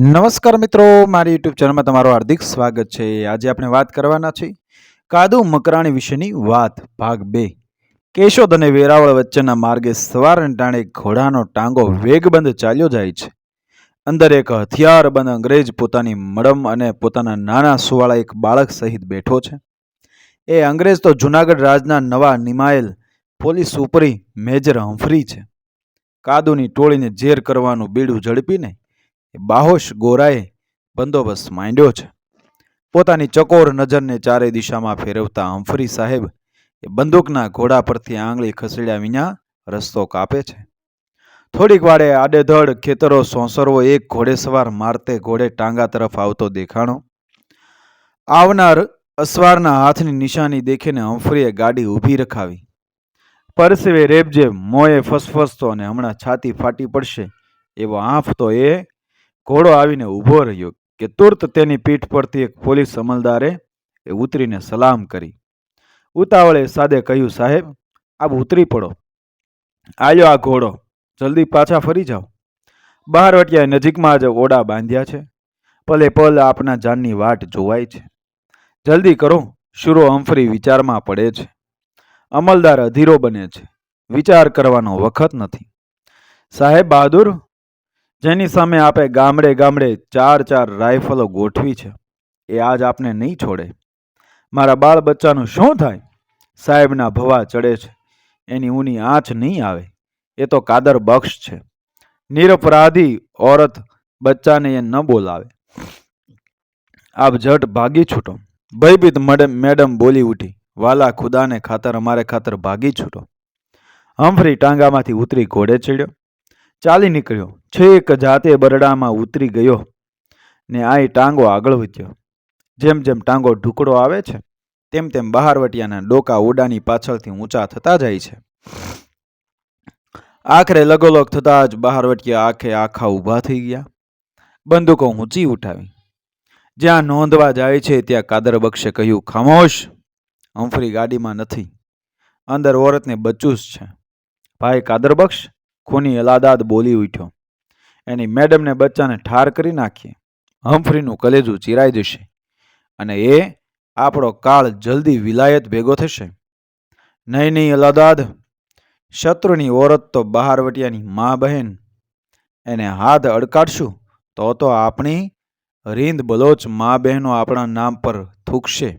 નમસ્કાર મિત્રો, મારી યુટ્યુબ ચેનલમાં તમારું હાર્દિક સ્વાગત છે. આજે આપણે વાત કરવાના છીએ કાદુ મકરાણી વિશેની વાત, ભાગ બે. કેશોદ અને વેરાવળ વચ્ચેના માર્ગે સવારને ટાણે ઘોડાનો ટાંગો વેગબંધ ચાલ્યો જાય છે. અંદર એક હથિયારબંધ અંગ્રેજ પોતાની મડમ અને પોતાના નાના સુવાળા એક બાળક સહિત બેઠો છે. એ અંગ્રેજ તો જુનાગઢ રાજના નવા નિમાયેલ પોલીસ ઉપરી મેજર હંફરી છે. કાદુની ટોળીને ઝેર કરવાનું બીડું ઝડપીને બાહોશ ગોરાએ બંદોબસ્ત માંડ્યો છે. પોતાની ચકોર નજરને ચારે દિશામાં ફેરવતા હંફરી સાહેબ એ બંદૂકના ઘોડા પરથી આંગળી ખસેડ્યા વિના રસ્તો કાપે છે. થોડીક વારે આડેધડ ખેતરો સોંસરવો એક ઘોડેસવાર મારતે ઘોડે ટાંગા તરફ આવતો દેખાણો. આવનાર અસવારના હાથની નિશાની દેખીને હંફરીએ ગાડી ઊભી રખાવી. પરસેવે રેબજે મોંએ ફસફસતો અને હમણાં છાતી ફાટી પડશે એવો આંફ તો એ ઘોડો આવીને ઊભો રહ્યો કે તુર્ત તેની પીઠ પરથી એક પોલીસ અમલદારે એ ઉતરીને સલામ કરી. ઉતાવળે સાદે કહ્યું, સાહેબ, આપ ઉતરી પડો. આવ્યો આ ઘોડો. જલ્દી પાછા ફરી જાઓ. બહાર વટિયા નજીકમાં જ ઓડા બાંધ્યા છે. પલે પલ આપના જાનની વાટ જોવાય છે. જલ્દી કરો. શુરો હંફરી વિચારમાં પડે છે. અમલદાર અધીરો બને છે. વિચાર કરવાનો વખત નથી. સાહેબ, બહાદુર જેની સામે આપે ગામડે ગામડે ચાર ચાર રાઇફલો ગોઠવી છે. એ આજ આપને નહીં છોડે. મારા બાળ બચ્ચાનું શું થાય? સાહેબના ભવા ચડે છે. એની ઊની આંચ નહીં આવે. એ તો કાદર બક્ષ છે. નિરપરાધી ઓરત બચ્ચાને એ ન બોલાવે. આપ જટ ભાગી છૂટો. ભયભીત મડમ બોલી ઉઠી. વાલા ખુદાને ખાતર અમારે ખાતર ભાગી છૂટો. હંફરી ટાંગામાંથી ઉતરી ઘોડે ચડ્યો. ચાલી નીકળ્યો. છેક જાતે બરડામાં ઉતરી ગયો ને આય ટાંગો આગળ વધ્યો. જેમ જેમ ટાંગો ઢુકડો આવે છે, તેમ તેમ બહારવટિયાના ડોકા ઓડાની પાછળથી ઊંચા થતા જાય છે. આખરે લગોલગ થતા જ બહારવટિયા આખે આખા ઊભા થઈ ગયા. બંદૂકો ઊંચી ઉઠાવી. જ્યાં નોંધવા જાય છે ત્યાં કાદર બક્ષે કહ્યું, ખામોશ! હંફરી ગાડીમાં નથી. અંદર ઓરતને બચ્ચું જ છે. ભાઈ કાદર બક્ષ ખૂની અલાદાદ બોલી ઉઠ્યો. એની મેડમને બચ્ચાને ઠાર કરી નાખીએ હંફરીનું કલેજું ચીરાઈ જશે અને એ આપણો કાળ જલ્દી વિલાયત ભેગો થશે. નહીં નહીં, અલાદાદ. શત્રુની ઓરત તો બહારવટિયાની મા બહેન. એને હાથ અડકાડશું તો તો આપણી રીંદ બલોચ મા બહેનો આપણા નામ પર થૂકશે.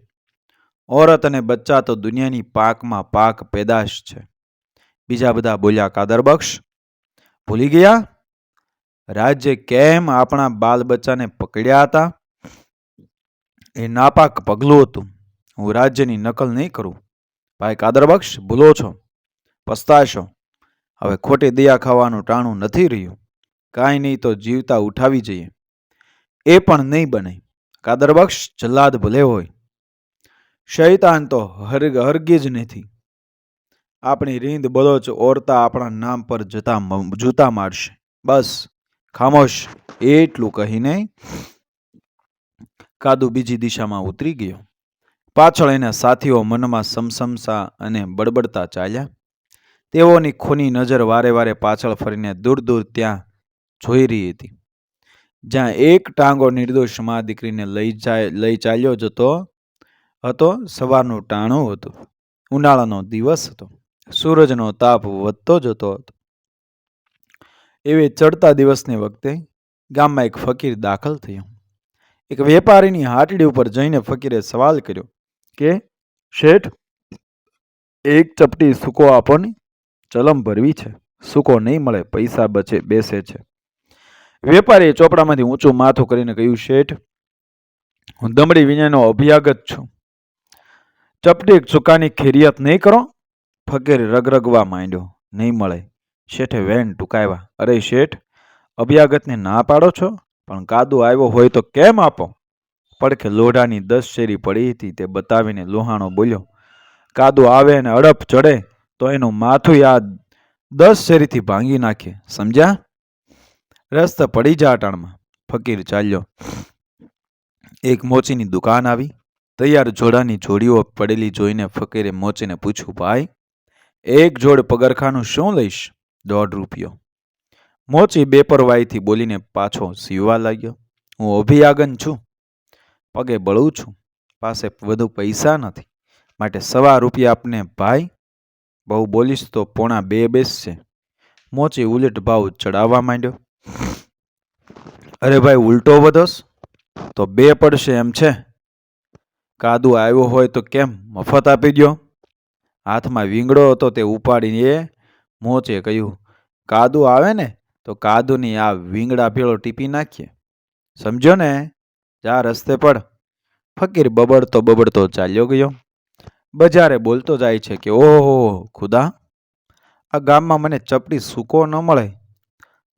ઓરત અને બચ્ચા તો દુનિયાની પાકમાં પાક પેદાશ છે. બીજા બધા બોલ્યા કાદરબક્ષ ભૂલી ગયા? રાજ્ય કેમ આપણા બાલ બચ્ચાને પકડ્યા હતા? એ નાપાક પગલું હતું. હું રાજ્યની નકલ નહીં કરું. ભાઈ કાદરબક્ષ ભૂલો છો. પસ્તાશો. હવે ખોટી દયા ખાવાનું ટાણું નથી રહ્યું. કાંઈ નહીં તો જીવતા ઉઠાવી જઈએ. એ પણ નહીં બને. કાદરબક્ષ જલ્લાદ ભલે હોય. શૈતાન તો હરગ હરગીજ નથી. આપણી રીંદ બલોચ ઓરતા આપણા નામ પર જતા જૂતા મારશે. બસ, ખામોશ, એટલું કહીને કાદુ બીજી દિશામાં ઉતરી ગયો. પાછળ એના સાથીઓ મનમાં સમસમસા અને બડબડતા ચાલ્યા. તેઓની ખૂની નજર વારે વારે પાછળ ફરીને દૂર દૂર ત્યાં જોઈ રહી હતી. જ્યાં એક ટાંગો નિર્દોષ મા દીકરીને લઈ જાય, લઈ ચાલ્યો જતો હતો, સવારનું ટાણું હતું. ઉનાળાનો દિવસ હતો. સૂરજનો તાપ વધતો જતો હતો. એવે ચડતા દિવસને વખતે ગામમાં એક ફકીર દાખલ થયો. એક વેપારીની હાટડી ઉપર જઈને ફકીરે સવાલ કર્યો કે, શેઠ, એક ચપટી સૂકો આપોને? ચલમ ભરવી છે. સૂકો નહીં મળે, પૈસા બચે, બેસે છે. વેપારીએ ચોપડામાંથી ઊંચું માથું કરીને કહ્યું, શેઠ, હું દમડી વિનયનો અભ્યાગત છું. ચપટી એક ચૂકાની ખેરિયાત નહીં કરો. ફકીર રગરગવા માંડ્યો. નહીં મળે. શેઠે વેન ટૂંકાવ્યા. અરે શેઠ, અભ્યાગતને ના પાડો છો? પણ કાદુ આવ્યો હોય તો કેમ આપો? પડખે લોઢાની દસ શેરી પડી હતી, તે બતાવીને લોહાણો બોલ્યો, કાદુ આવે અને અડપ ચડે, તો એનું માથું યાદ દસ શેરીથી ભાંગી નાખે. સમજ્યા? રસ્તે પડી જા અટાણમાં. ફકીર ચાલ્યો. એક મોચીની દુકાન આવી. તૈયાર જોડાની જોડીઓ પડેલી જોઈને ફકીરે મોચીને પૂછ્યું, ભાઈ એક જોડ પગરખાનું શું લઈશ? દોઢ રૂપિયો. મોચી બેપરવાઈથી બોલીને પાછો સીવવા લાગ્યો. હું અભિયાગન છું. પગે બળું છું. પાસે વધુ પૈસા નથી. માટે સવા રૂપિયા આપને ભાઈ. બહુ બોલીશ તો પોણા બે બેસશે. મોચી ઉલટ ભાવ ચડાવવા માંડ્યો. અરે ભાઈ, ઉલટો વધોશ? તો બે પડશે એમ છે. કાદુ આવ્યો હોય તો કેમ? મફત આપી દ્યો. હાથમાં વીંગડો હતો તે ઉપાડીને મોચે કહ્યું, કાદુ આવે ને, તો કાદુની આ વીંગડા ભેળો ટીપી નાખીએ. સમજો ને, જા રસ્તે પડ. ફકીર બબડતો બબડતો ચાલ્યો ગયો. બજારે બોલતો જાય છે કે, ઓહો, ખુદા, આ ગામમાં મને ચપટી સૂકો ન મળે,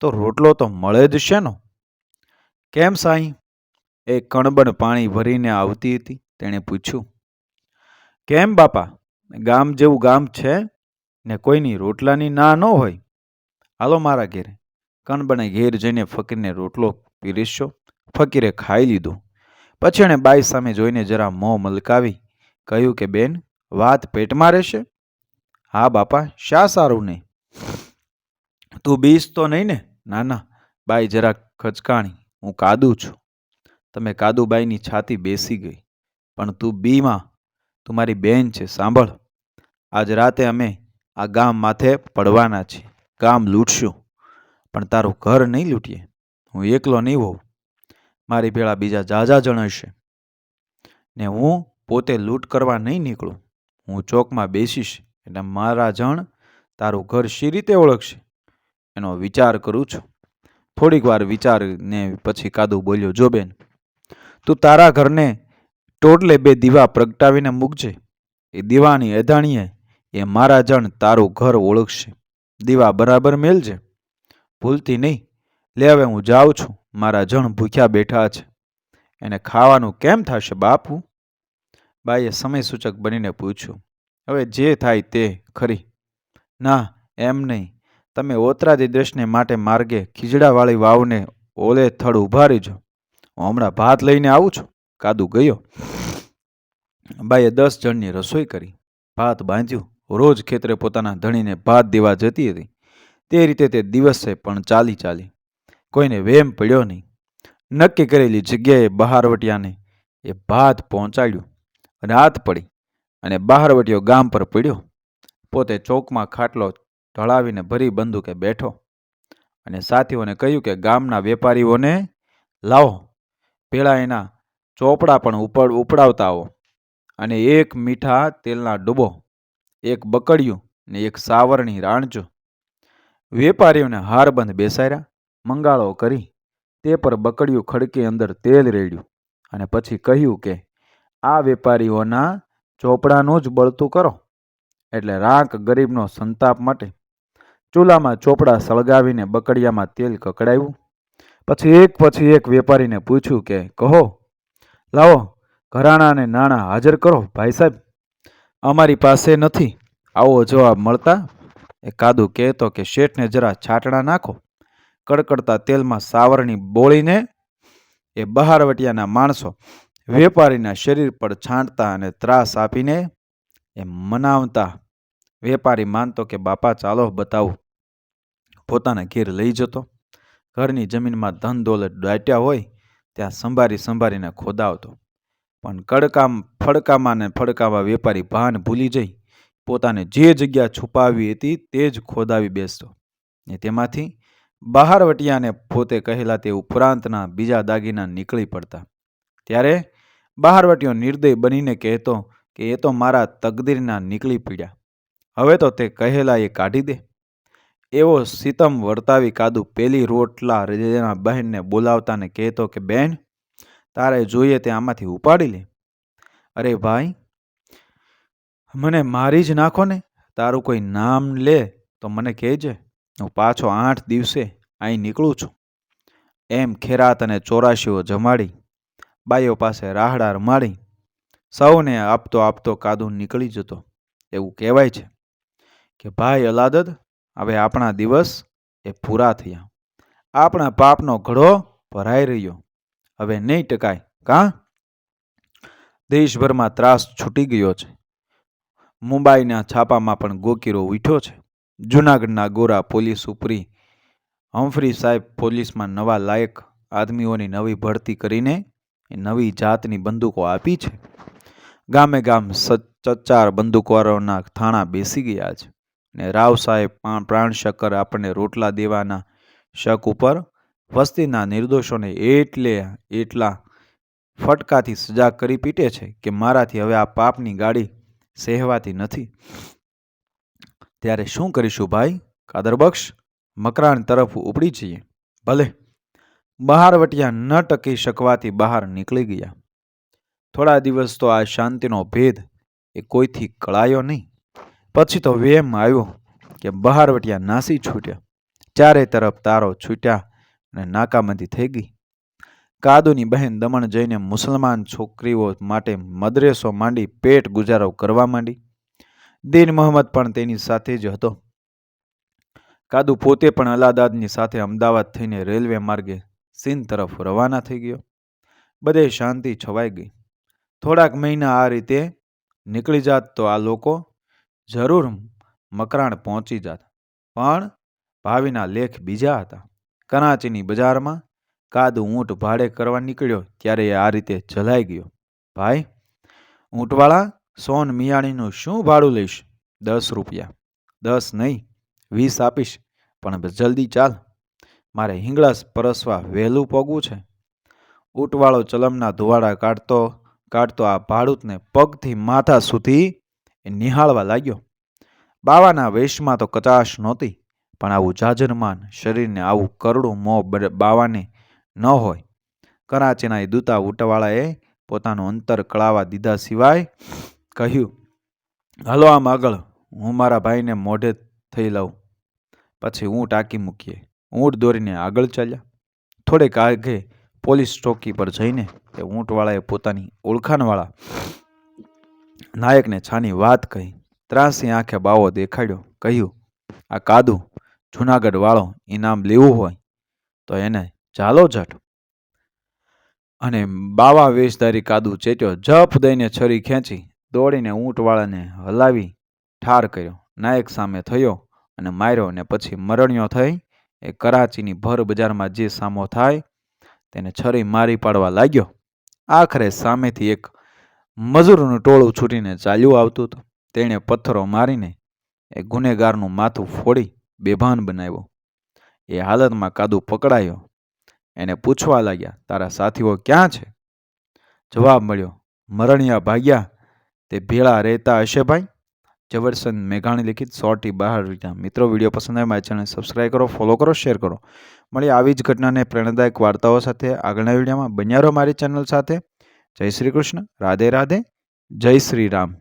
તો રોટલો તો મળે જ શેનો? કેમ સાઈ? એ કણબણ પાણી ભરીને આવતી હતી, તેણે પૂછ્યું, કેમ બાપા ગામ જેવું ગામ છે ને કોઈની રોટલાની ના ન હોય, હાલો મારા ઘેરે. કણબણે ઘેર જઈને ફકીરને રોટલો પીરસ્યો, ફકીરે ખાઈ લીધો. પછી એણે બાઈ સામે જોઈને જરા મોં મલકાવી, કહ્યું કે, બેન, વાત પેટમાં રહેશે? હા, બાપા, શા સારું નહીં? તું બીસ તો નહીં ને? ના ના. બાઈ જરા ખચકાણી, હું કાદુ છું. તમે કાદુબાઈની છાતી બેસી ગઈ, પણ તું બીમાં. તું મારી બેન છે, સાંભળ. આજ રાતે અમે આ ગામ માથે પડવાના છીએ. ગામ લૂંટશું. પણ તારું ઘર નહીં લૂંટીએ. હું એકલો નહીં હોઉં. મારી ભેળા બીજા જાજા જણ હશે ને હું પોતે લૂંટ કરવા નહીં નીકળું. હું ચોકમાં બેસીશ. એટલે મારા જણ તારું ઘર શી રીતે ઓળખશે? એનો વિચાર કરું છું. થોડીક વાર વિચારને પછી કાદુ બોલ્યો, જો બેન, તું તારા ઘરને ટોટલે બે દીવા પ્રગટાવીને મૂકજે. એ દીવાની અધાણીએ એ મારા જણ તારું ઘર ઓળખશે. દીવા બરાબર મેલજે ભૂલતી નહીં. લે હવે હું જાઉં છું. મારા જણ ભૂખ્યા બેઠા છે. એને ખાવાનું કેમ થશે બાપુ? બાઈએ સમયસૂચક બનીને પૂછ્યું. હવે જે થાય તે ખરી. ના, એમ નહીં. તમે ઓતરાદી દ્રષ્ટિને માટે માર્ગે ખીજડાવાળી વાવને ઓલે થડ ઊભા રહીજો. હું હમણાં ભાત લઈને આવું છું. કાદુ ગયો. બાઈએ દસ જણની રસોઈ કરી. ભાત બાંધ્યું. રોજ ખેતરે પોતાના ધણીને ભાત દેવા જતી હતી. તે રીતે તે દિવસે પણ ચાલી ચાલી. કોઈને વેમ પડ્યો નહીં. નક્કી કરેલી જગ્યાએ બહારવટિયાને એ ભાત પહોંચાડ્યું. રાત પડી અને બહારવટીયો ગામ પર પડ્યો. પોતે ચોકમાં ખાટલો ઢળાવીને ભરી બંદૂકે બેઠો અને સાથીઓને કહ્યું કે ગામના વેપારીઓને લાવો. પેલા એના ચોપડા પણ ઉપર ઉપડાવતા આવો અને એક મીઠા તેલના ડૂબો એક બકડિયું ને એક સાવરણી રાણજો વેપારીઓને હારબંધ બેસાડ્યા, મંગાળો કરી. તે પર બકડિયું ખડકી અંદર તેલ રેડ્યું અને પછી કહ્યું કે, આ વેપારીઓના ચોપડાનું જ બળતું કરો. એટલે રાંક ગરીબનો સંતાપ માટે ચૂલામાં ચોપડા સળગાવીને બકડિયામાં તેલ કકડાવ્યું પછી એક પછી એક વેપારીને પૂછ્યું કે, કહો, લાવો, ઘરાણાને નાણાં હાજર કરો, ભાઈ સાહેબ. અમારી પાસે નથી. આવો જવાબ મળતા એ કાદુ કહેતો કે શેઠને જરા છાટણા નાખો. કડકડતા તેલમાં સાવરણી બોળીને એ બહારવટિયાના માણસો વેપારીના શરીર પર છાંટતા અને ત્રાસ આપીને એ મનાવતા. વેપારી માનતો કે, બાપા, ચાલો, બતાવું. પોતાના ઘેર લઈ જતો. ઘરની જમીનમાં ધન દોલત દાટ્યા હોય, ત્યાં સંભારી સંભારીને ખોદાવતો. પણ કડકામ, ફડકામાં ને ફડકામાં વેપારી ભાન ભૂલી જઈ, પોતાને જે જગ્યા છુપાવી હતી તે જ ખોદાવી બેસતો. ને તેમાંથી બહારવટિયાને પોતે કહેલા તે ઉપરાંતના બીજા દાગીના નીકળી પડતા. ત્યારે બહારવટીઓ નિર્દય બનીને કહેતો કે એ તો મારા તકદીરના નીકળી પીડ્યા. હવે તો તે કહેલા એ કાઢી દે. એવો સીતમ વર્તાવી કાદુ પેલી રોટલા રજેના બહેનને બોલાવતાને કહેતો કે, બેન તારે જોઈએ તે આમાંથી ઉપાડી લે. અરે ભાઈ, મને મારી જ નાખો ને. તારું કોઈ નામ લે તો મને કહેજે. હું પાછો આઠ દિવસે અહીં નીકળું છું. એમ ખેરાત અને ચોરાશીઓ જમાડી, બાઈઓ પાસે રાહડા રમાડી સૌને આપતો આપતો કાદુ નીકળી જતો. એવું કહેવાય છે કે, ભાઈ અલાદદ, હવે આપણા દિવસ એ પૂરા થયા. આપણા પાપનો ઘડો ભરાઈ રહ્યો. હવે નહીં ટકાય. કાં? દેશભરમાં ત્રાસ છૂટી ગયો છે. મુંબઈના છાપામાં પણ ગોકીરો ઉઠ્યો છે. જૂનાગઢના ગોરા પોલીસ ઉપરી હમ્ફરી સાહેબ પોલીસમાં નવા લાયક આદમીઓની નવી ભરતી કરીને નવી જાતની બંદૂકો આપી છે. ગામે ગામ સચ્ચાર બંદૂકવારોના થાણા બેસી ગયા છે. ને રાવ સાહેબ પ્રાણ શક્કર આપણને રોટલા દેવાના શક ઉપર વસ્તીના નિર્દોષોને એટલે એટલા ફટકાથી સજા કરી પીટે છે કે મારાથી હવે આ પાપની ગાડી સહેવાતી નથી. ત્યારે શું કરીશું ભાઈ? કાદરબક્ષ મકરાણ તરફ ઉપડી જઈએ. ભલે બહારવટિયા ન ટકી શકવાથી બહાર નીકળી ગયા. થોડા દિવસ તો આ શાંતિનો ભેદ એ કોઈથી કળાયો નહીં. પછી તો વેમ આવ્યો કે બહારવટિયા નાસી છૂટ્યા. ચારે તરફ તારો છૂટ્યા અને નાકાબંધી થઈ ગઈ. કાદુની બહેન દમણ જઈને મુસલમાન છોકરીઓ માટે મદ્રેસો માંડી પેટ ગુજારો કરવા માંડી. દીન મોહમ્મદ પણ તેની સાથે જ હતો. કાદુ પોતે પણ અલાદાદની સાથે અમદાવાદ થઈને રેલવે માર્ગે સિંધ તરફ રવાના થઈ ગયો. બધે શાંતિ છવાઈ ગઈ. થોડાક મહિના આ રીતે નીકળી જાત તો આ લોકો જરૂર મકરાણ પહોંચી જાત. પણ ભાવિના લેખ બીજા હતા. કરાચીની બજારમાં કાદુ ઊંટ ભાડે કરવા નીકળ્યો ત્યારે એ આ રીતે જલાઈ ગયો. ભાઈ, ઊંટવાળા, સોન મિયાણીનું શું ભાડું લઈશ? દસ રૂપિયા. દસ નહીં, વીસ આપીશ, પણ જલ્દી ચાલ. મારે હિંગળાસ પરસવા વહેલું પગવું છે. ઊંટવાળો ચલમના ધુવાડા કાઢતો કાઢતો આ ભાડૂતને પગથી માથા સુધી નિહાળવા લાગ્યો. બાવાના વેશમાં તો કચાશ નહોતી. પણ આવું જાજરમાન શરીરને આવું કરડું મોં બાવાને ન હોય. કરાચીના એ દૂતા ઊંટવાળાએ પોતાનું અંતર કળાવા દીધા સિવાય કહ્યું, હલો આમ આગળ, હું મારા ભાઈને મોઢે થઈ લઉં. પછી ઊંટ આકી મૂકીએ. ઊંટ દોરીને આગળ ચાલ્યા. થોડેક આગે પોલીસ ચોકી પર જઈને એ ઊંટવાળાએ પોતાની ઓળખાણવાળા નાયકને છાની વાત કહી. ત્રાસી આંખે બાવો દેખાડ્યો, કહ્યું, આ કાદુ જુનાગઢ વાળો ઇનામ લેવું હોય તો એને ચાલો જટ. અને બાવા વેશધારી કાદુ ચેટ્યો જપ દઈને છરી ખેંચી દોડીને ઊંટવાળાને હલાવી ઠાર કર્યો. નાયક સામે થયો અને માર્યો અને પછી મરણ્યો થઈ. એ કરાચીની ભર બજારમાં જે સામો થાય તેને છરી મારી પાડવા લાગ્યો. આખરે સામેથી એક મજૂરનું ટોળું છૂટીને ચાલ્યું આવતું હતું. તેણે પથ્થરો મારીને એ ગુનેગારનું માથું ફોડી બેભાન બનાવ્યો. એ હાલતમાં કાદુ પકડાયો. એને પૂછવા લાગ્યા, તારા સાથીઓ ક્યાં છે? જવાબ મળ્યો, મરણિયા ભાગ્યા. તે ભેળા રહેતા હશે ભાઈ. જવરસન મેઘાણી લિખિત સોટી બહાર રીટા મિત્રો, વીડિયો પસંદ આવે મારી ચેનલ સબસ્ક્રાઈબ કરો ફોલો કરો શેર કરો. મળી આવી જ ઘટનાને પ્રેરણાદાયક વાર્તાઓ સાથે આગળના વિડીયોમાં. બન્યા રહો મારી ચેનલ સાથે. જય શ્રી કૃષ્ણ. રાધે રાધે. જય શ્રી રામ.